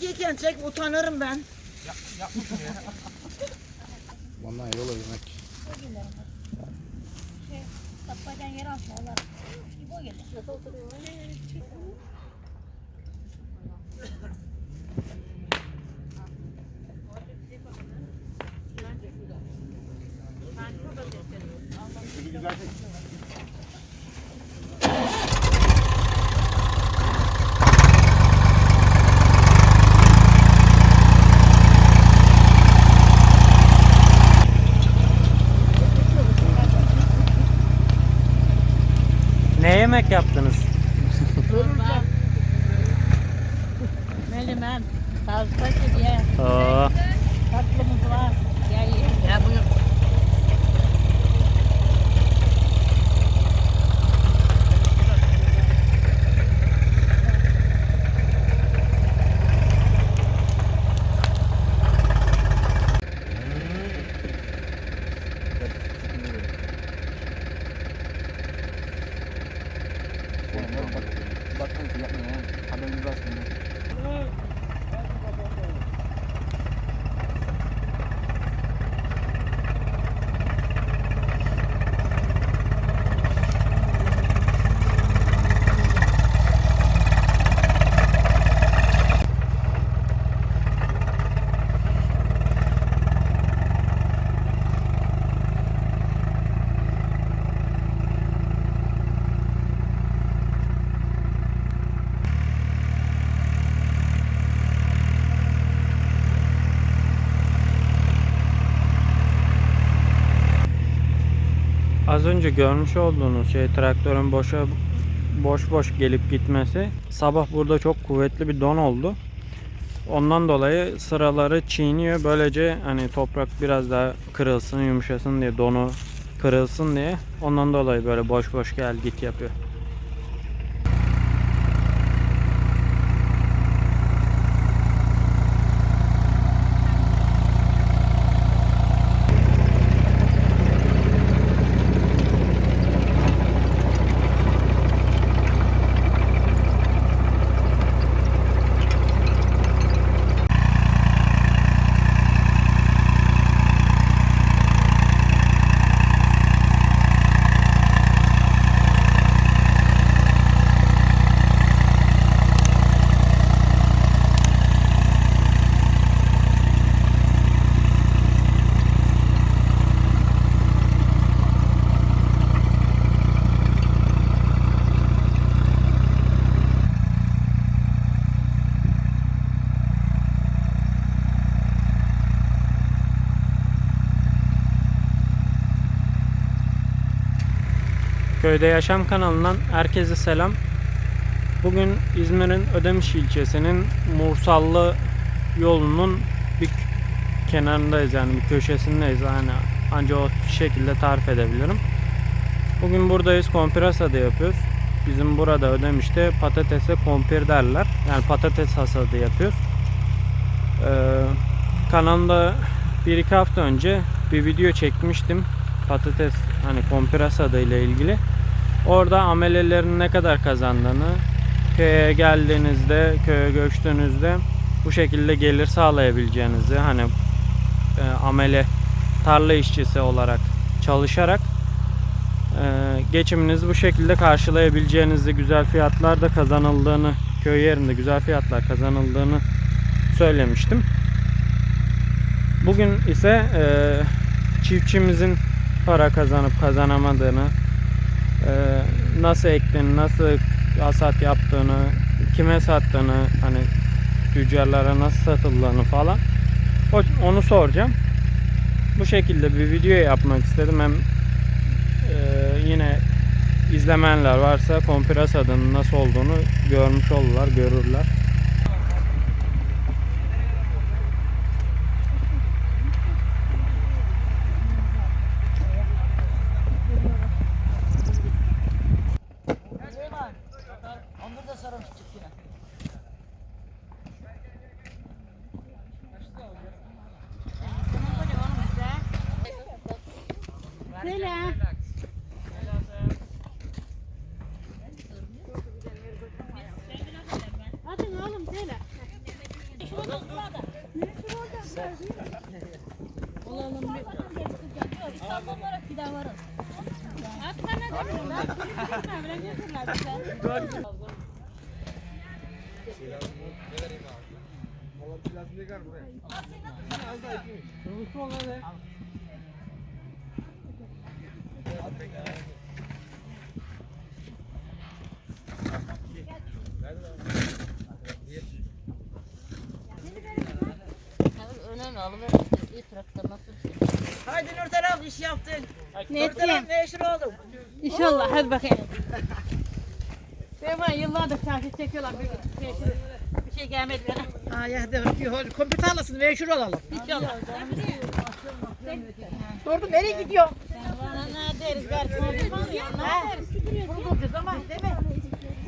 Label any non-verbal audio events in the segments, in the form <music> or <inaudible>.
Yerken çek utanırım ben. Ondan yola yemek. Şey, tapaydan yere atıyorlar. İbo gelir. Nasıl oturuyor? Ne yemek yaptınız? Menemen, tazpacı diye Oo, tatlımız var. Yiyin. Ya buyur. Bakın ki yapmıyor ya. Önce görmüş olduğunuz şey traktörün boşa boş boş gelip gitmesi. Sabah burada çok kuvvetli bir don oldu. Ondan dolayı sıraları çiğniyor. Böylece hani toprak biraz daha kırılsın, yumuşasın diye donu kırılsın diye. Ondan dolayı böyle boş boş gel git yapıyor. Köyde Yaşam kanalından herkese selam. Bugün İzmir'in Ödemiş ilçesinin Mursallı yolunun bir kenarındayız yani bir köşesindeyiz. Yani ancak o şekilde tarif edebilirim. Bugün buradayız. Kompirasa'da yapıyoruz. Bizim burada Ödemiş'te patatese kompir derler. Yani patates hasadı yapıyoruz. Ee, kanalımda bir iki hafta önce bir video çekmiştim. Patates hani kompirasa ile ilgili. Orada amelelerin ne kadar kazandığını, köye geldiğinizde, köye göçtüğünüzde bu şekilde gelir sağlayabileceğinizi hani e, amele tarla işçisi olarak çalışarak e, geçiminizi bu şekilde karşılayabileceğinizi, güzel fiyatlar da kazanıldığını, köy yerinde güzel fiyatlar kazanıldığını söylemiştim. Bugün ise e, çiftçimizin para kazanıp kazanamadığını, nasıl ektiğini, nasıl hasat yaptığını, kime sattığını, hani tüccarlara nasıl satıldığını falan onu soracağım. Bu şekilde bir video yapmak istedim. Hem e, yine izlemeyenler varsa Kompiras adının nasıl olduğunu görmüş olurlar, görürler. Söyle. Hadi oğlum söyle. Olalım bir. İstanbul olarak bir daha varız. Hatta ne demiyorum ben. Öyle götürürler bize. Önemli alıver. İyi traktör nasıl bir şey? Haydi Nurten abi iş yaptın. Ne Nurten abi meşhur oldum. İnşallah hadi bakayım. Süleyman yıllardır takip çekiyorlar bir, bir, şey, bir şey gelmedi bana. Ha ya hadi kompüter alasın meşhur olalım. İnşallah. Durdum nereye gidiyor? Deriz ya ne deriz? Buradayız ama değil mi?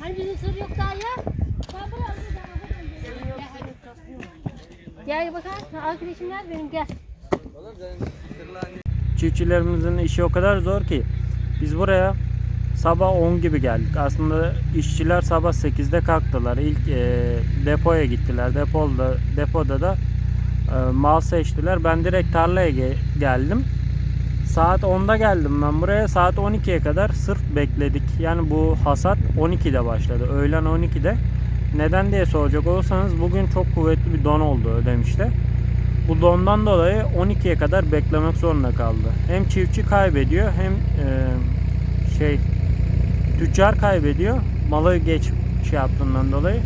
Hani bizim sır yok daha ya. Ben buraya Gel bakalım. Arkadaşım gel benim gel. Çiftçilerimizin işi o kadar zor ki biz buraya sabah 10 gibi geldik. Aslında işçiler sabah 8'de kalktılar. İlk e, depoya gittiler. Depoda depoda da e, mal seçtiler. Ben direkt tarlaya ge- geldim. Saat 10'da geldim ben buraya. Saat 12'ye kadar sırf bekledik. Yani bu hasat 12'de başladı. Öğlen 12'de. Neden diye soracak olursanız bugün çok kuvvetli bir don oldu Ödemiş'te. Bu dondan dolayı 12'ye kadar beklemek zorunda kaldı. Hem çiftçi kaybediyor hem e, şey tüccar kaybediyor. Malı geç şey yaptığından dolayı.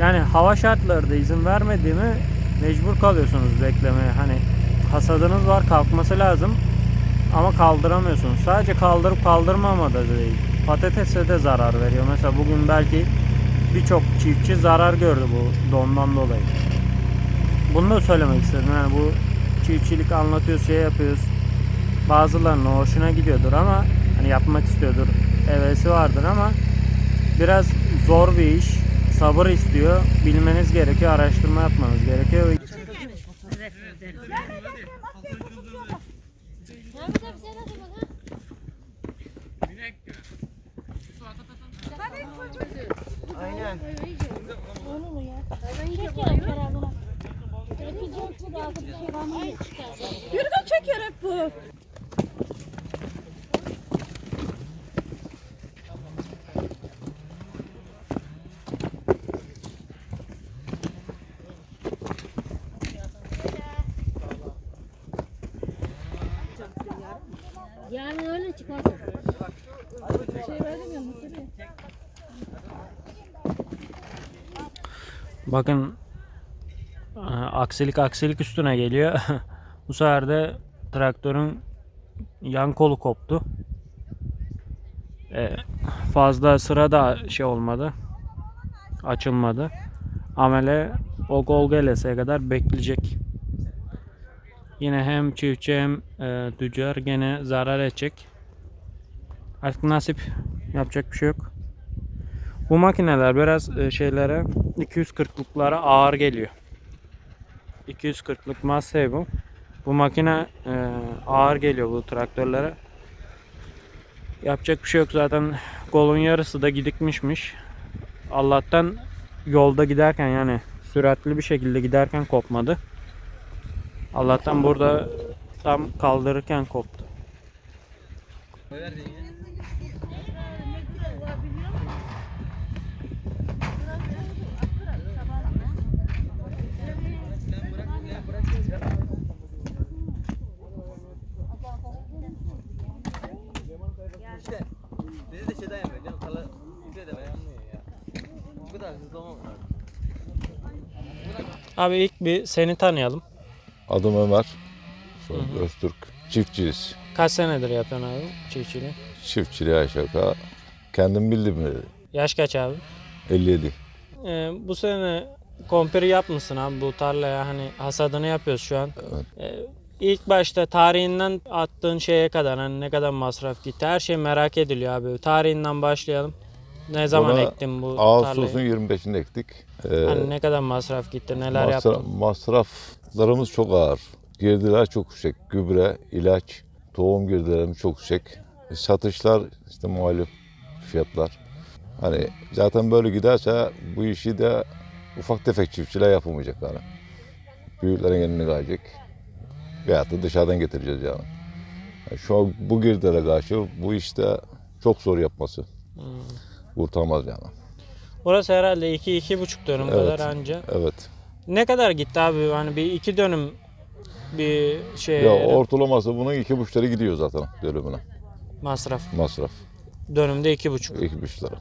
Yani hava şartları da izin vermediğimi mecbur kalıyorsunuz beklemeye. Hani hasadınız var kalkması lazım ama kaldıramıyorsunuz. Sadece kaldırıp kaldırmama da değil. Patatese de zarar veriyor. Mesela bugün belki birçok çiftçi zarar gördü bu dondan dolayı. Bunu da söylemek istedim. Yani bu çiftçilik anlatıyoruz, şey yapıyoruz. Bazılarının hoşuna gidiyordur ama hani yapmak istiyordur. Hevesi vardır ama biraz zor bir iş. Sabır istiyor. Bilmeniz gerekiyor, araştırma yapmanız gerekiyor. Mehmet abi sen nasıl bakın? Aynen. Onu mu ya? Ben geç geldim herhalde. Belki çok da bir şey var mı? Yürüden çeker hep bu. Yani öyle çıkarsın. Şey verdim ya mısırı. Bakın aksilik aksilik üstüne geliyor. <laughs> Bu sefer de traktörün yan kolu koptu. E, fazla sırada şey olmadı. Açılmadı. Amele o gol geleseye kadar bekleyecek. Yine hem çiftçi hem e, tüccar gene zarar edecek. Artık nasip yapacak bir şey yok. Bu makineler biraz e, şeylere 240'lıklara ağır geliyor. 240'lık Massey bu. Bu makine e, ağır geliyor bu traktörlere. Yapacak bir şey yok zaten kolun yarısı da gidikmişmiş. Allah'tan yolda giderken yani süratli bir şekilde giderken kopmadı. Allah'tan burada tam kaldırırken koptu. Abi ilk bir seni tanıyalım. Adım Ömer. Soyadım Öztürk. Çiftçiyiz. Kaç senedir yapıyorsun abi çiftçiliği? Çiftçiliği aşağı yukarı. Kendim bildim mi? Yaş kaç abi? 57. Ee, bu sene komperi yapmışsın abi bu tarlaya hani hasadını yapıyoruz şu an. Evet. Ee, ilk başta tarihinden attığın şeye kadar hani ne kadar masraf gitti her şey merak ediliyor abi. Tarihinden başlayalım. Ne zaman Buna ektin bu Ağustos'un tarlayı? 25'inde ektik. Ee, Hani ne kadar masraf gitti neler masra- yaptın? masraflarımız çok ağır. Girdiler çok yüksek. Gübre, ilaç, tohum girdilerimiz çok yüksek. E, Satışlar işte muhalif fiyatlar. Hani zaten böyle giderse bu işi de ufak tefek çiftçiler yapamayacak yani. Büyüklerin elini kayacak. Veyahut da dışarıdan getireceğiz yani. Yani şu an bu girdilere karşı bu işte çok zor yapması. Hmm. Kurtarmaz yani. Burası herhalde 2-2,5 dönüm Evet. kadar anca. Evet. Ne kadar gitti abi? Hani bir iki dönüm bir şey Ya ortalaması bunun iki buçuk lira gidiyor zaten dönümüne masraf. masraf. Dönümde iki buçuk. iki buçuk lira.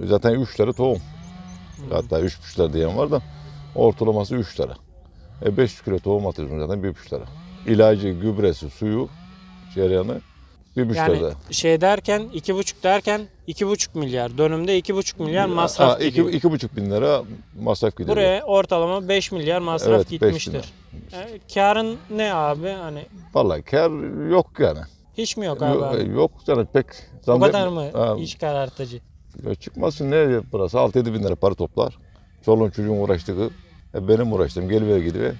Zaten üç lira tohum. Hatta üç buçuk lira diyen var da ortalaması üç lira. E 500 kilo tohum atıyorsun zaten bir buçuk lira. İlacı, gübresi, suyu, cereyanı bir buçuk Yani lira. şey derken iki buçuk derken iki buçuk milyar. Dönümde iki buçuk milyar masraf Ha, iki, gidiyor. iki buçuk bin lira masraf gidiyor. Buraya ortalama 5 milyar masraf Evet, beş gitmiştir. E, karın ne abi? Hani Vallahi kar yok yani. hiç mi yok abi? Yok, abi? yok yani pek. O kadar mı Ha, iş karartıcı? Ya çıkmasın ne burası 6-7 bin lira para toplar. Çoluğun çocuğun uğraştığı. E benim uğraştığım geliver gidiver.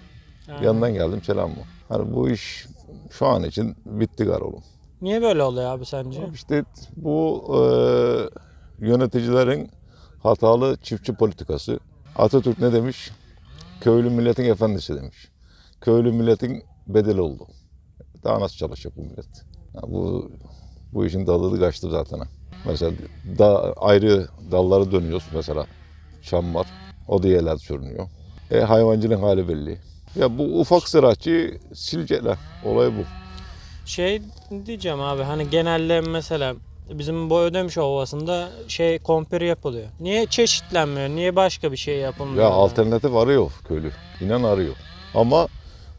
Ha. Yanından geldim selam mı? Hani bu iş şu an için bitti gar oğlum. Niye böyle oluyor abi sence? İşte bu e, yöneticilerin hatalı çiftçi politikası. Atatürk ne demiş? Köylü milletin efendisi demiş. Köylü milletin bedeli oldu. Daha nasıl çalışacak bu millet? Bu bu işin dalı kaçtı zaten. Mesela da ayrı dalları dönüyoruz mesela. Çam var. O diğerler sürünüyor. E hayvancılığın hali belli. Ya bu ufak ziraatçı silceler. Olay bu. Şey diyeceğim abi hani genelde mesela bizim bu Ödemiş Ovası'nda şey kompir yapılıyor. Niye çeşitlenmiyor? Niye başka bir şey yapılmıyor? Ya alternatif arıyor köylü. İnan arıyor. Ama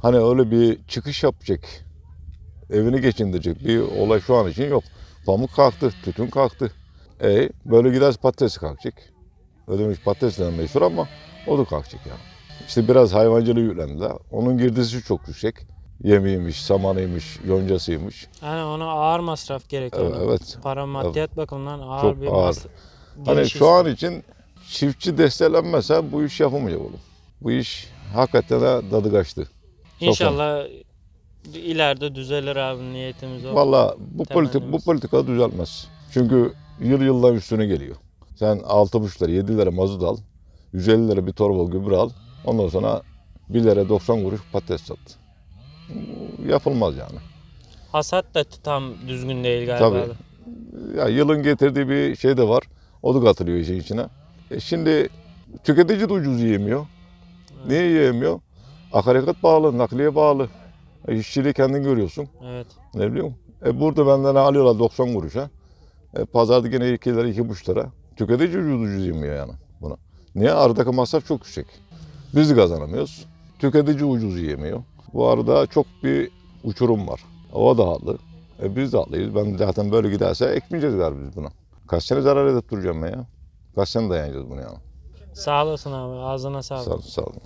hani öyle bir çıkış yapacak, evini geçindirecek bir olay şu an için yok. Pamuk kalktı, tütün kalktı. E böyle giderse patates kalkacak. Ödemiş patatesden meşhur ama o da kalkacak yani. İşte biraz hayvancılığı yüklendiler. Onun girdisi çok yüksek. Yemeğiymiş, samanıymış, yoncasıymış. Hani ona ağır masraf gerekiyor. Evet, evet. Para maddiyat bakımından ağır Çok bir ağır. mas- Hani şu an için çiftçi destelenmezse bu iş yapamayacak oğlum. Bu iş hakikaten de dadı kaçtı. İnşallah ileride düzelir abi niyetimiz o. Valla bu politik bu politika düzeltmez. Çünkü yıl yıldan üstüne geliyor. Sen 6,5 lira 7 lira mazot al. 150 lira bir torba gübre al. Ondan sonra 1 lira 90 kuruş patates sat. Yapılmaz yani. Hasat da tam düzgün değil galiba. Tabii. abi. Ya yılın getirdiği bir şey de var. O da katılıyor işin içine. E şimdi tüketici de ucuz yiyemiyor. Niye yiyemiyor? Akaryakıt bağlı, nakliye bağlı. E, işçiliği kendin görüyorsun. Evet. Ne biliyor musun? E burada benden alıyorlar 90 kuruşa. E pazarda yine 2 lira, 2,5 lira. Tüketici ucuz ucuz yemiyor yani buna. Niye? Aradaki masraf çok yüksek. Biz de kazanamıyoruz. Tüketici ucuz yiyemiyor. Bu arada çok bir uçurum var. O da haklı. E biz de haklıyız. Ben zaten böyle giderse ekmeyeceğiz galiba biz buna. Kaç sene zarar edip duracağım ben ya? Kaç sene dayanacağız bunu yani? Sağ olasın abi. Ağzına sağlık. Sağ, sağ olun.